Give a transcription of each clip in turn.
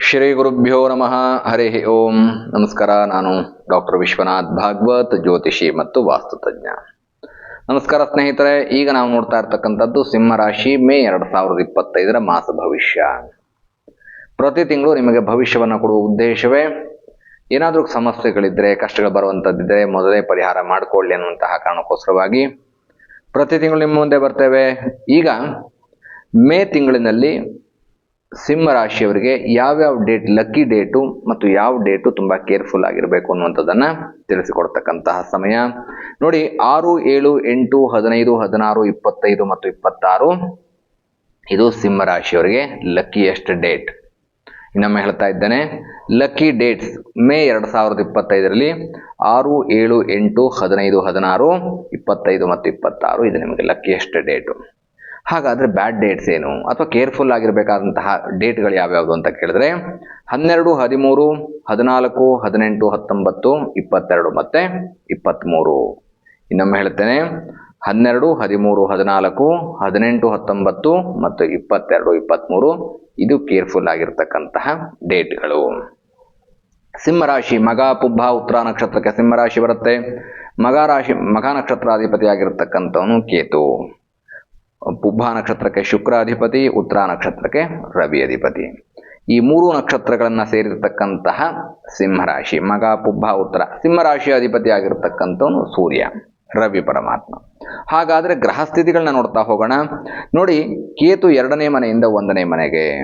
ಶ್ರೀ ಗುರುಭ್ಯೋ ನಮಃ. ಹರಿ ಓಂ. ನಮಸ್ಕಾರ, ನಾನು ಡಾಕ್ಟರ್ ವಿಶ್ವನಾಥ್ ಭಾಗವತ್, ಜ್ಯೋತಿಷಿ ಮತ್ತು ವಾಸ್ತುತಜ್ಞ ನಮಸ್ಕಾರ ಸ್ನೇಹಿತರೆ, ಈಗ ನಾವು ನೋಡ್ತಾ ಇರ್ತಕ್ಕಂಥದ್ದು ಸಿಂಹರಾಶಿ ಮೇ ಎರಡು ಸಾವಿರದ ಇಪ್ಪತ್ತೈದರ ಮಾಸ ಭವಿಷ್ಯ. ಪ್ರತಿ ತಿಂಗಳು ನಿಮಗೆ ಭವಿಷ್ಯವನ್ನು ಕೊಡುವ ಉದ್ದೇಶವೇ, ಏನಾದರೂ ಸಮಸ್ಯೆಗಳಿದ್ದರೆ ಕಷ್ಟಗಳು ಬರುವಂಥದ್ದಿದ್ದರೆ ಮೊದಲೇ ಪರಿಹಾರ ಮಾಡಿಕೊಳ್ಳಿ ಅನ್ನುವಂತಹ ಕಾರಣಕ್ಕೋಸ್ಕರವಾಗಿ ಪ್ರತಿ ತಿಂಗಳು ನಿಮ್ಮ ಮುಂದೆ ಬರ್ತೇವೆ. ಈಗ ಮೇ ತಿಂಗಳಿನಲ್ಲಿ ಸಿಂಹ ರಾಶಿಯವರಿಗೆ ಯಾವ್ಯಾವ ಡೇಟ್ ಲಕ್ಕಿ ಡೇಟು ಮತ್ತು ಯಾವ ಡೇಟು ತುಂಬ ಕೇರ್ಫುಲ್ ಆಗಿರಬೇಕು ಅನ್ನುವಂಥದ್ದನ್ನು ತಿಳಿಸಿಕೊಡ್ತಕ್ಕಂತಹ ಸಮಯ. ನೋಡಿ, ಆರು, ಏಳು, ಎಂಟು, ಹದಿನೈದು, ಹದಿನಾರು, ಇಪ್ಪತ್ತೈದು ಮತ್ತು ಇಪ್ಪತ್ತಾರು. ಇದು ಸಿಂಹ ರಾಶಿಯವರಿಗೆ ಲಕ್ಕಿಯೆಸ್ಟ್ ಡೇಟ್. ಇನ್ನೊಮ್ಮೆ ಹೇಳ್ತಾ ಇದ್ದೇನೆ, ಲಕ್ಕಿ ಡೇಟ್ಸ್ ಮೇ ಎರಡು ಸಾವಿರದ ಇಪ್ಪತ್ತೈದರಲ್ಲಿ ಆರು, ಏಳು, ಎಂಟು, ಹದಿನೈದು, ಹದಿನಾರು, ಇಪ್ಪತ್ತೈದು ಮತ್ತು ಇಪ್ಪತ್ತಾರು, ಇದು ನಿಮಗೆ ಲಕ್ಕಿಯೆಸ್ಟ್ ಡೇಟು. ಹಾಗಾದರೆ ಬ್ಯಾಡ್ ಡೇಟ್ಸ್ ಏನು? ಅಥವಾ ಕೇರ್ಫುಲ್ ಆಗಿರಬೇಕಾದಂತಹ ಡೇಟ್ಗಳು ಯಾವ್ಯಾವುದು ಅಂತ ಕೇಳಿದ್ರೆ, ಹನ್ನೆರಡು, ಹದಿಮೂರು, ಹದಿನಾಲ್ಕು, ಹದಿನೆಂಟು, ಹತ್ತೊಂಬತ್ತು, ಇಪ್ಪತ್ತೆರಡು ಮತ್ತು ಇಪ್ಪತ್ತ್ಮೂರು ಇನ್ನೊಮ್ಮೆ ಹೇಳ್ತೇನೆ, ಹನ್ನೆರಡು, ಹದಿಮೂರು, ಹದಿನಾಲ್ಕು, ಹದಿನೆಂಟು, ಹತ್ತೊಂಬತ್ತು ಮತ್ತು ಇಪ್ಪತ್ತೆರಡು ಇಪ್ಪತ್ತ್ಮೂರು ಇದು ಕೇರ್ಫುಲ್ ಆಗಿರ್ತಕ್ಕಂತಹ ಡೇಟ್ಗಳು ಸಿಂಹರಾಶಿ, ಮಗ, ಪುಬ್ಬ, ಉತ್ತರ ನಕ್ಷತ್ರಕ್ಕೆ ಸಿಂಹರಾಶಿ ಬರುತ್ತೆ. ಮಗ ರಾಶಿ ಮಗ ನಕ್ಷತ್ರಾಧಿಪತಿ ಆಗಿರ್ತಕ್ಕಂಥವನು ಕೇತು. ಪುಬ್ಬ ನಕ್ಷತ್ರಕ್ಕೆ ಶುಕ್ರಾಧಿಪತಿ ಉತ್ತರ ನಕ್ಷತ್ರಕ್ಕೆ ರವಿ ಅಧಿಪತಿ. ಈ ಮೂರು ನಕ್ಷತ್ರಗಳನ್ನು ಸೇರಿರ್ತಕ್ಕಂತಹ ಸಿಂಹರಾಶಿ, ಮಗ, ಪುಬ್ಬ ಉತ್ತರ ಸಿಂಹರಾಶಿಯ ಅಧಿಪತಿ ಆಗಿರ್ತಕ್ಕಂಥವನು ಸೂರ್ಯ, ರವಿ ಪರಮಾತ್ಮ. ಹಾಗಾದರೆ ಗ್ರಹ ಸ್ಥಿತಿಗಳನ್ನ ನೋಡ್ತಾ ಹೋಗೋಣ. ನೋಡಿ, ಕೇತು ಎರಡನೇ ಮನೆಯಿಂದ ಒಂದನೇ ಮನೆಗೆ.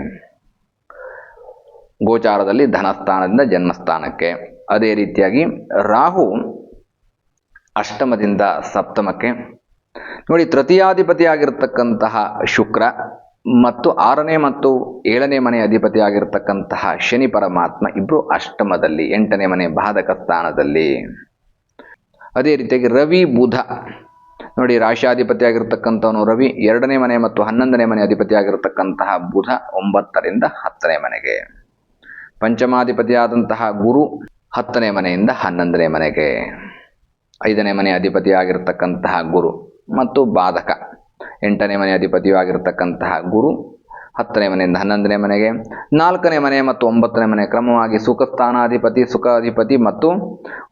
ಗೋಚಾರದಲ್ಲಿ ಧನಸ್ಥಾನದಿಂದ ಜನ್ಮಸ್ಥಾನಕ್ಕೆ. ಅದೇ ರೀತಿಯಾಗಿ ರಾಹು ಅಷ್ಟಮದಿಂದ ಸಪ್ತಮಕ್ಕೆ. ನೋಡಿ, ತೃತೀಯಾಧಿಪತಿಯಾಗಿರ್ತಕ್ಕಂತಹ ಶುಕ್ರ ಮತ್ತು ಆರನೇ ಮತ್ತು ಏಳನೇ ಮನೆ ಅಧಿಪತಿಯಾಗಿರ್ತಕ್ಕಂತಹ ಶನಿ ಪರಮಾತ್ಮ ಇಬ್ಬರು ಅಷ್ಟಮದಲ್ಲಿ, ಎಂಟನೇ ಮನೆ ಬಾಧಕ ಸ್ಥಾನದಲ್ಲಿ. ಅದೇ ರೀತಿಯಾಗಿ ರವಿ ಬುಧ. ನೋಡಿ, ರಾಶಿಯಾಧಿಪತಿಯಾಗಿರ್ತಕ್ಕಂಥವನು ರವಿ ಎರಡನೇ ಮನೆ ಮತ್ತು ಹನ್ನೊಂದನೇ ಮನೆ ಅಧಿಪತಿಯಾಗಿರ್ತಕ್ಕಂತಹ ಬುಧ ಒಂಬತ್ತರಿಂದ ಹತ್ತನೇ ಮನೆಗೆ. ಪಂಚಮಾಧಿಪತಿಯಾದಂತಹ ಗುರು ಹತ್ತನೇ ಮನೆಯಿಂದ ಹನ್ನೊಂದನೇ ಮನೆಗೆ. ಐದನೇ ಮನೆ ಅಧಿಪತಿಯಾಗಿರ್ತಕ್ಕಂತಹ ಗುರು ಮತ್ತು ಬಾಧಕ. ಎಂಟನೇ ಮನೆ ಅಧಿಪತಿಯೂ ಆಗಿರತಕ್ಕಂತಹ ಗುರು, ಹತ್ತನೇ ಮನೆಯಿಂದ ಹನ್ನೊಂದನೇ ಮನೆಗೆ, ನಾಲ್ಕನೇ ಮನೆ ಮತ್ತು ಒಂಬತ್ತನೇ ಮನೆ ಕ್ರಮವಾಗಿ ಸುಖ ಸ್ಥಾನಾಧಿಪತಿ ಸುಖಾಧಿಪತಿ ಮತ್ತು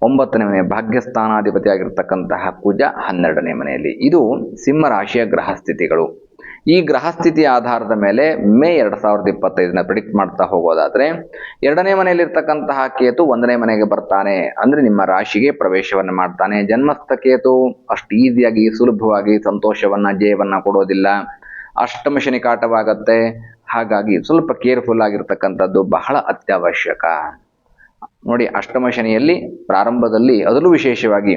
ಒಂಬತ್ತನೇ ಮನೆ ಭಾಗ್ಯಸ್ಥಾನಾಧಿಪತಿ ಆಗಿರ್ತಕ್ಕಂತಹ ಕುಜ ಹನ್ನೆರಡನೇ ಮನೆಯಲ್ಲಿ. ಇದು ಸಿಂಹರಾಶಿಯ ಗ್ರಹ ಸ್ಥಿತಿಗಳು. ಈ ಗ್ರಹ ಸ್ಥಿತಿ ಆಧಾರದ ಮೇಲೆ ಮೇ ಎರಡು ಸಾವಿರದ ಇಪ್ಪತ್ತೈದನ ಪ್ರಿಡಿಕ್ಟ್ ಮಾಡ್ತಾ ಹೋಗೋದಾದ್ರೆ ಎರಡನೇ ಮನೆಯಲ್ಲಿರ್ತಕ್ಕಂತಹ ಕೇತು ಒಂದನೇ ಮನೆಗೆ ಬರ್ತಾನೆ. ಅಂದ್ರೆ ನಿಮ್ಮ ರಾಶಿಗೆ ಪ್ರವೇಶವನ್ನು ಮಾಡ್ತಾನೆ. ಜನ್ಮಸ್ಥ ಕೇತು ಅಷ್ಟು ಈಸಿಯಾಗಿ ಸುಲಭವಾಗಿ ಸಂತೋಷವನ್ನ, ಜಯವನ್ನ ಕೊಡೋದಿಲ್ಲ. ಅಷ್ಟಮ ಶನಿ ಕಾಟವಾಗತ್ತೆ ಹಾಗಾಗಿ ಸ್ವಲ್ಪ ಕೇರ್ಫುಲ್ ಆಗಿರ್ತಕ್ಕಂಥದ್ದು ಬಹಳ ಅತ್ಯವಶ್ಯಕ. ನೋಡಿ, ಅಷ್ಟಮ ಶನಿಯಲ್ಲಿ ಪ್ರಾರಂಭದಲ್ಲಿ ಅದರಲ್ಲೂ ವಿಶೇಷವಾಗಿ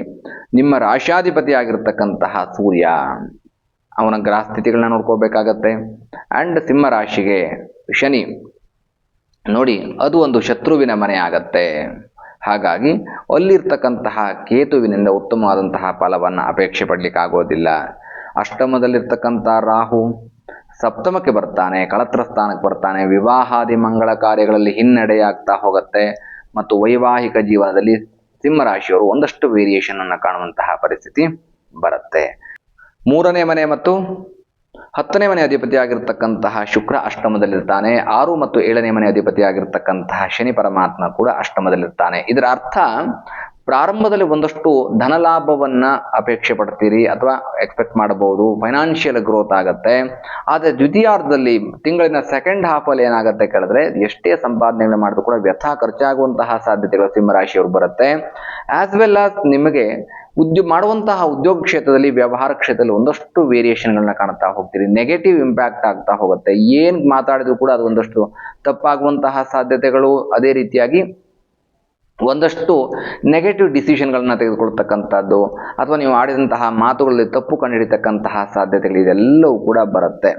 ನಿಮ್ಮ ರಾಶಾಧಿಪತಿ ಆಗಿರ್ತಕ್ಕಂತಹ ಸೂರ್ಯ. ಅವನ ಗ್ರಹ ಸ್ಥಿತಿಗಳನ್ನ ನೋಡ್ಕೋಬೇಕಾಗತ್ತೆ. ಆ್ಯಂಡ್ ಸಿಂಹ ರಾಶಿಗೆ ಶನಿ. ನೋಡಿ, ಅದು ಒಂದು ಶತ್ರುವಿನ ಮನೆ ಆಗತ್ತೆ. ಹಾಗಾಗಿ, ಅಲ್ಲಿರ್ತಕ್ಕಂತಹ ಕೇತುವಿನಿಂದ ಉತ್ತಮವಾದಂತಹ ಫಲವನ್ನು ಅಪೇಕ್ಷೆ ಪಡಲಿಕ್ಕಾಗೋದಿಲ್ಲ ಅಷ್ಟಮದಲ್ಲಿರ್ತಕ್ಕಂಥ ರಾಹು ಸಪ್ತಮಕ್ಕೆ ಬರ್ತಾನೆ, ಕಳತ್ರ ಸ್ಥಾನಕ್ಕೆ ಬರ್ತಾನೆ. ವಿವಾಹಾದಿ ಮಂಗಳ ಕಾರ್ಯಗಳಲ್ಲಿ ಹಿನ್ನಡೆಯಾಗ್ತಾ ಹೋಗುತ್ತೆ. ಮತ್ತು ವೈವಾಹಿಕ ಜೀವನದಲ್ಲಿ ಸಿಂಹರಾಶಿಯವರು ಒಂದಷ್ಟು ವೇರಿಯೇಷನ್ ಅನ್ನು ಕಾಣುವಂತಹ ಪರಿಸ್ಥಿತಿ ಬರುತ್ತೆ. ಮೂರನೇ ಮನೆ ಮತ್ತು ಹತ್ತನೇ ಮನೆ ಅಧಿಪತಿ ಆಗಿರ್ತಕ್ಕಂತಹ ಶುಕ್ರ ಅಷ್ಟಮದಲ್ಲಿರ್ತಾನೆ. ಆರು ಮತ್ತು ಏಳನೇ ಮನೆ ಅಧಿಪತಿ ಆಗಿರ್ತಕ್ಕಂತಹ ಶನಿ ಪರಮಾತ್ಮ ಕೂಡ ಅಷ್ಟಮದಲ್ಲಿರ್ತಾನೆ. ಇದರ ಅರ್ಥ ಪ್ರಾರಂಭದಲ್ಲಿ ಒಂದಷ್ಟು ಧನಲಾಭವನ್ನ ಅಪೇಕ್ಷೆ ಪಡ್ತೀರಿ ಅಥವಾ ಎಕ್ಸ್ಪೆಕ್ಟ್ ಮಾಡಬಹುದು. ಫೈನಾನ್ಷಿಯಲ್ ಗ್ರೋತ್ ಆಗತ್ತೆ. ಆದರೆ ದ್ವಿತೀಯಾರ್ಧದಲ್ಲಿ ತಿಂಗಳಿನ ಸೆಕೆಂಡ್ ಹಾಫಲ್ಲಿ ಏನಾಗುತ್ತೆ ಕೇಳಿದ್ರೆ ಎಷ್ಟೇ ಸಂಪಾದನೆಗಳನ್ನ ಮಾಡಿದ್ರು ಕೂಡ ವ್ಯಥ ಖರ್ಚಾಗುವಂತಹ ಸಾಧ್ಯತೆಗಳು ಸಿಂಹರಾಶಿಯವರು ಬರುತ್ತೆ. ಆಸ್ ವೆಲ್ ಆಸ್ ನಿಮಗೆ ಉದ್ಯೋಗ ಮಾಡುವಂತಹ ಉದ್ಯೋಗ ಕ್ಷೇತ್ರದಲ್ಲಿ, ವ್ಯವಹಾರ ಕ್ಷೇತ್ರದಲ್ಲಿ ಒಂದಷ್ಟು ವೇರಿಯೇಷನ್ಗಳನ್ನ ಕಾಣ್ತಾ ಹೋಗ್ತೀರಿ. ನೆಗೆಟಿವ್ ಇಂಪ್ಯಾಕ್ಟ್ ಆಗ್ತಾ ಹೋಗುತ್ತೆ. ಏನು ಮಾತಾಡಿದ್ರು ಕೂಡ ಅದು ಒಂದಷ್ಟು ತಪ್ಪಾಗುವಂತಹ ಸಾಧ್ಯತೆಗಳು ಅದೇ ರೀತಿಯಾಗಿ ಒಂದಷ್ಟು ನೆಗೆಟಿವ್ ಡಿಸಿಷನ್ಗಳನ್ನು ತೆಗೆದುಕೊಳ್ತಕ್ಕಂಥದ್ದು, ಅಥವಾ ನೀವು ಆಡಿದಂತಹ ಮಾತುಗಳಲ್ಲಿ ತಪ್ಪು ಕಂಡುಹಿಡಿತಕ್ಕಂತಹ ಸಾಧ್ಯತೆಗಳು ಇದೆಲ್ಲವೂ ಕೂಡ ಬರುತ್ತೆ.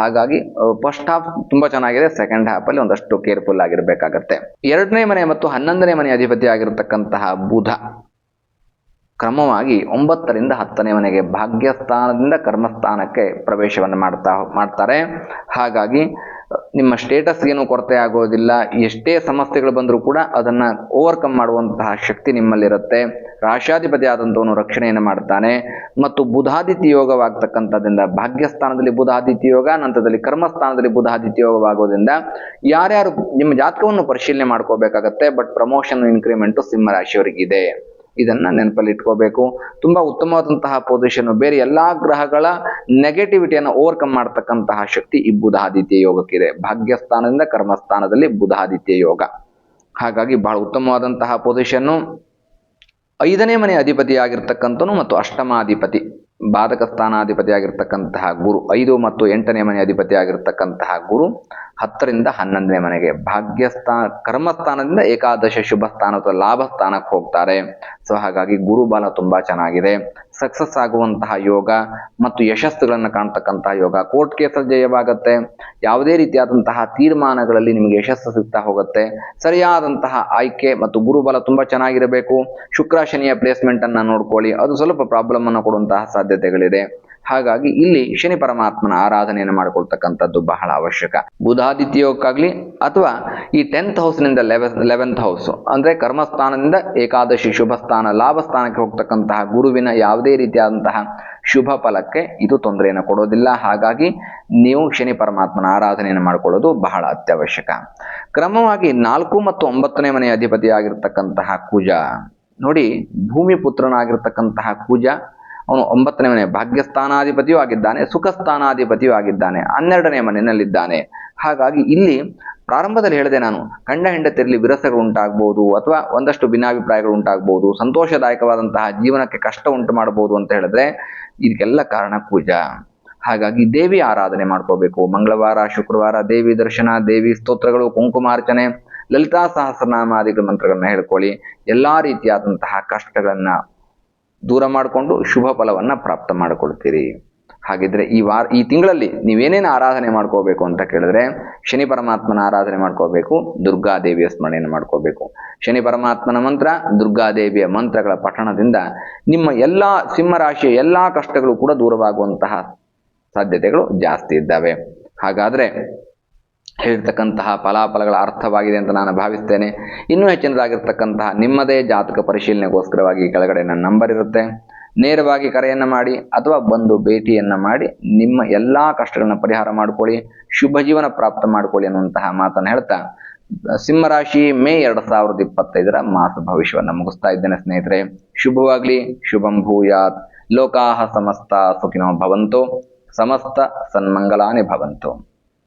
ಹಾಗಾಗಿ ಫಸ್ಟ್ ಹಾಫ್ ತುಂಬ ಚೆನ್ನಾಗಿದೆ ಸೆಕೆಂಡ್ ಹಾಫಲ್ಲಿ ಒಂದಷ್ಟು ಕೇರ್ಫುಲ್ ಆಗಿರಬೇಕಾಗತ್ತೆ. ಎರಡನೇ ಮನೆ ಮತ್ತು ಹನ್ನೊಂದನೇ ಮನೆ ಅಧಿಪತಿ ಆಗಿರತಕ್ಕಂತಹ ಬುಧ, ಕ್ರಮವಾಗಿ ಒಂಬತ್ತರಿಂದ ಹತ್ತನೇ ಮನೆಗೆ ಭಾಗ್ಯಸ್ಥಾನದಿಂದ ಕರ್ಮಸ್ಥಾನಕ್ಕೆ ಪ್ರವೇಶವನ್ನು ಮಾಡ್ತಾ, ಮಾಡ್ತಾರೆ. ಹಾಗಾಗಿ ನಿಮ್ಮ ಸ್ಟೇಟಸ್ ಏನು ಕೊರತೆ ಆಗೋದಿಲ್ಲ. ಎಷ್ಟೇ ಸಮಸ್ಯೆಗಳು ಬಂದರೂ ಕೂಡ ಅದನ್ನು ಓವರ್ಕಮ್ ಮಾಡುವಂತಹ ಶಕ್ತಿ ನಿಮ್ಮಲ್ಲಿರುತ್ತೆ. ರಾಶಾಧಿಪತಿ ಆದಂಥವನು ರಕ್ಷಣೆಯನ್ನು ಮಾಡ್ತಾನೆ. ಮತ್ತು ಬುಧಾದಿತ್ಯ ಯೋಗವಾಗ್ತಕ್ಕಂಥದ್ರಿಂದ, ಭಾಗ್ಯಸ್ಥಾನದಲ್ಲಿ ಬುಧಾದಿತ್ಯ ಯೋಗ, ನಂತರದಲ್ಲಿ ಕರ್ಮಸ್ಥಾನದಲ್ಲಿ ಬುಧಾದಿತ್ಯ ಯೋಗವಾಗೋದ್ರಿಂದ ಯಾರ್ಯಾರು ನಿಮ್ಮ ಜಾತಕವನ್ನು ಪರಿಶೀಲನೆ ಮಾಡ್ಕೋಬೇಕಾಗತ್ತೆ ಬಟ್ ಪ್ರಮೋಷನ್ ಇನ್ಕ್ರಿಮೆಂಟು ಸಿಂಹ ರಾಶಿಯವರಿಗಿದೆ. ಇದನ್ನ ನೆನಪಲ್ಲಿ ಇಟ್ಕೋಬೇಕು ತುಂಬಾ ಉತ್ತಮವಾದಂತಹ ಪೊಸಿಷನ್ ಬೇರೆ ಎಲ್ಲಾ ಗ್ರಹಗಳ ನೆಗೆಟಿವಿಟಿಯನ್ನು ಓವರ್ಕಮ್ ಮಾಡ್ತಕ್ಕಂತಹ ಶಕ್ತಿ ಈ ಬುಧಾದಿತ್ಯ ಯೋಗಕ್ಕಿದೆ. ಭಾಗ್ಯಸ್ಥಾನದಿಂದ ಕರ್ಮಸ್ಥಾನದಲ್ಲಿ ಬುಧಾದಿತ್ಯ ಯೋಗ. ಹಾಗಾಗಿ ಬಹಳ ಉತ್ತಮವಾದಂತಹ ಪೊಸಿಷನ್ನು ಐದನೇ ಮನೆ ಅಧಿಪತಿ ಆಗಿರ್ತಕ್ಕಂಥನು ಮತ್ತು ಅಷ್ಟಮಾಧಿಪತಿ ಬಾಧಕ ಸ್ಥಾನಾಧಿಪತಿ ಆಗಿರ್ತಕ್ಕಂತಹ ಗುರು. ಐದು ಮತ್ತು ಎಂಟನೇ ಮನೆ ಅಧಿಪತಿ ಆಗಿರ್ತಕ್ಕಂತಹ ಗುರು. ಹತ್ತರಿಂದ ಹನ್ನೊಂದನೇ ಮನೆಗೆ ಭಾಗ್ಯಸ್ಥಾನ ಕರ್ಮಸ್ಥಾನದಿಂದ ಏಕಾದಶ ಶುಭ ಸ್ಥಾನ ಅಥವಾ ಲಾಭ ಸ್ಥಾನಕ್ಕೆ ಹೋಗ್ತಾರೆ. ಸೊ ಹಾಗಾಗಿ ಗುರುಬಲ ತುಂಬಾ ಚೆನ್ನಾಗಿದೆ. ಸಕ್ಸಸ್ ಆಗುವಂತಹ ಯೋಗ ಮತ್ತು ಯಶಸ್ಸುಗಳನ್ನು ಕಾಣ್ತಕ್ಕಂತಹ ಯೋಗ ಕೋರ್ಟ್ ಕೇಸಲ್ಲಿ ಜಯವಾಗುತ್ತೆ. ಯಾವುದೇ ರೀತಿಯಾದಂತಹ ತೀರ್ಮಾನಗಳಲ್ಲಿ ನಿಮಗೆ ಯಶಸ್ಸು ಸಿಗ್ತಾ ಹೋಗುತ್ತೆ. ಸರಿಯಾದಂತಹ ಆಯ್ಕೆ ಮತ್ತು ಗುರುಬಲ ತುಂಬಾ ಚೆನ್ನಾಗಿರಬೇಕು. ಶುಕ್ರ, ಶನಿಯ ಪ್ಲೇಸ್ಮೆಂಟ್ ಅನ್ನ ನೋಡ್ಕೊಳ್ಳಿ. ಅದು ಸ್ವಲ್ಪ ಪ್ರಾಬ್ಲಮ್ ಅನ್ನು ಕೊಡುವಂತಹ ಸಾಧ್ಯತೆಗಳಿದೆ. ಹಾಗಾಗಿ ಇಲ್ಲಿ ಶನಿ ಪರಮಾತ್ಮನ ಆರಾಧನೆಯನ್ನು ಮಾಡಿಕೊಳ್ತಕ್ಕಂಥದ್ದು ಬಹಳ ಅವಶ್ಯಕ. ಬುಧಾದಿತ್ಯಕ್ಕಾಗಲಿ ಅಥವಾ ಈ ಟೆಂತ್ ಹೌಸ್ನಿಂದ ಲೆವೆ ಲೆವೆಂತ್ ಹೌಸ್ ಅಂದರೆ ಕರ್ಮಸ್ಥಾನದಿಂದ ಏಕಾದಶಿ ಶುಭ ಸ್ಥಾನ ಲಾಭ ಸ್ಥಾನಕ್ಕೆ ಹೋಗ್ತಕ್ಕಂತಹ ಗುರುವಿನ ಯಾವುದೇ ರೀತಿಯಾದಂತಹ ಶುಭ ಫಲಕ್ಕೆ ಇದು ತೊಂದರೆಯನ್ನು ಕೊಡೋದಿಲ್ಲ. ಹಾಗಾಗಿ ನೀವು ಶನಿ ಪರಮಾತ್ಮನ ಆರಾಧನೆಯನ್ನು ಮಾಡಿಕೊಳ್ಳೋದು ಬಹಳ ಅತ್ಯವಶ್ಯಕ. ಕ್ರಮವಾಗಿ ನಾಲ್ಕು ಮತ್ತು ಒಂಬತ್ತನೇ ಮನೆಯ ಅಧಿಪತಿಯಾಗಿರ್ತಕ್ಕಂತಹ ಕುಜ. ನೋಡಿ ಭೂಮಿ ಪುತ್ರನಾಗಿರ್ತಕ್ಕಂತಹ ಕುಜ ಅವನು ಒಂಬತ್ತನೇ ಮನೆ, ಭಾಗ್ಯಸ್ಥಾನಾಧಿಪತಿಯೂ ಆಗಿದ್ದಾನೆ, ಸುಖಸ್ಥಾನಾಧಿಪತಿಯೂ ಆಗಿದ್ದಾನೆ, ಹನ್ನೆರಡನೇ ಮನೆಯಲ್ಲಿದ್ದಾನೆ. ಹಾಗಾಗಿ ಇಲ್ಲಿ ಪ್ರಾರಂಭದಲ್ಲಿ ಹೇಳಿದೆ ನಾನು, ಗಂಡ ಹೆಂಡತಿಯಲ್ಲಿ ವಿರಸಗಳು ಉಂಟಾಗ್ಬೋದು, ಅಥವಾ ಒಂದಷ್ಟು ಭಿನ್ನಾಭಿಪ್ರಾಯಗಳು ಉಂಟಾಗ್ಬೋದು, ಸಂತೋಷದಾಯಕವಾದಂತಹ ಜೀವನಕ್ಕೆ ಕಷ್ಟ ಉಂಟು ಮಾಡಬಹುದು ಅಂತ ಹೇಳಿದ್ರೆ ಇದಕ್ಕೆಲ್ಲ ಕಾರಣ ಪೂಜಾ. ಹಾಗಾಗಿ ದೇವಿ ಆರಾಧನೆ ಮಾಡ್ಕೋಬೇಕು. ಮಂಗಳವಾರ, ಶುಕ್ರವಾರ ದೇವಿ ದರ್ಶನ, ದೇವಿ ಸ್ತೋತ್ರಗಳು, ಕುಂಕುಮಾರ್ಚನೆ, ಲಲಿತಾ ಸಹಸ್ರನಾಮಾದಿಗಳ ಮಂತ್ರಗಳನ್ನ ಹೇಳ್ಕೊಳ್ಳಿ. ಎಲ್ಲಾ ರೀತಿಯಾದಂತಹ ಕಷ್ಟಗಳನ್ನ ದೂರ ಮಾಡಿಕೊಂಡು ಶುಭ ಫಲವನ್ನು ಪ್ರಾಪ್ತ ಮಾಡಿಕೊಳ್ತೀರಿ. ಹಾಗಿದ್ರೆ ಈ ವಾರ, ಈ ತಿಂಗಳಲ್ಲಿ ನೀವೇನೇನು ಆರಾಧನೆ ಮಾಡ್ಕೋಬೇಕು ಅಂತ ಕೇಳಿದ್ರೆ, ಶನಿ ಪರಮಾತ್ಮನ ಆರಾಧನೆ ಮಾಡ್ಕೋಬೇಕು ದುರ್ಗಾದೇವಿಯ ಸ್ಮರಣೆಯನ್ನು ಮಾಡ್ಕೋಬೇಕು. ಶನಿ ಪರಮಾತ್ಮನ ಮಂತ್ರ ದುರ್ಗಾದೇವಿಯ ಮಂತ್ರಗಳ ಪಠಣದಿಂದ ನಿಮ್ಮ ಎಲ್ಲ ಸಿಂಹರಾಶಿಯ ಎಲ್ಲ ಕಷ್ಟಗಳು ಕೂಡ ದೂರವಾಗುವಂತಹ ಸಾಧ್ಯತೆಗಳು ಜಾಸ್ತಿ ಇದ್ದಾವೆ. ಹಾಗಾದ್ರೆ ಹೇಳಿರ್ತಕ್ಕಂತಹ ಫಲಾಫಲಗಳ ಅರ್ಥವಾಗಿದೆ ಅಂತ ನಾನು ಭಾವಿಸ್ತೇನೆ. ಇನ್ನೂ ಹೆಚ್ಚಿನದಾಗಿರ್ತಕ್ಕಂತಹ ನಿಮ್ಮದೇ ಜಾತಕ ಪರಿಶೀಲನೆಗೋಸ್ಕರವಾಗಿ ಕೆಳಗಡೆ ನನ್ನ ನಂಬರ್ ಇರುತ್ತೆ. ನೇರವಾಗಿ ಕರೆಯನ್ನು ಮಾಡಿ ಅಥವಾ ಬಂದು ಭೇಟಿಯನ್ನು ಮಾಡಿ ನಿಮ್ಮ ಎಲ್ಲ ಕಷ್ಟಗಳನ್ನ ಪರಿಹಾರ ಮಾಡಿಕೊಳ್ಳಿ, ಶುಭ ಜೀವನ ಪ್ರಾಪ್ತ ಮಾಡ್ಕೊಳ್ಳಿ ಅನ್ನುವಂತಹ ಮಾತನ್ನು ಹೇಳ್ತಾ ಸಿಂಹರಾಶಿ ಮೇ ಎರಡು ಸಾವಿರದ ಇಪ್ಪತ್ತೈದರ ಮಾಸ ಭವಿಷ್ಯವನ್ನು ಮುಗಿಸ್ತಾ ಇದ್ದೇನೆ ಸ್ನೇಹಿತರೆ. ಶುಭವಾಗಲಿ, ಶುಭಂ ಭೂಯಾತ್. ಲೋಕಾಹ ಸಮಸ್ತ ಸುಖಿನೋ ಭವಂತು. ಸಮಸ್ತ ಸನ್ಮಂಗಲಾನಿ ಭವಂತು.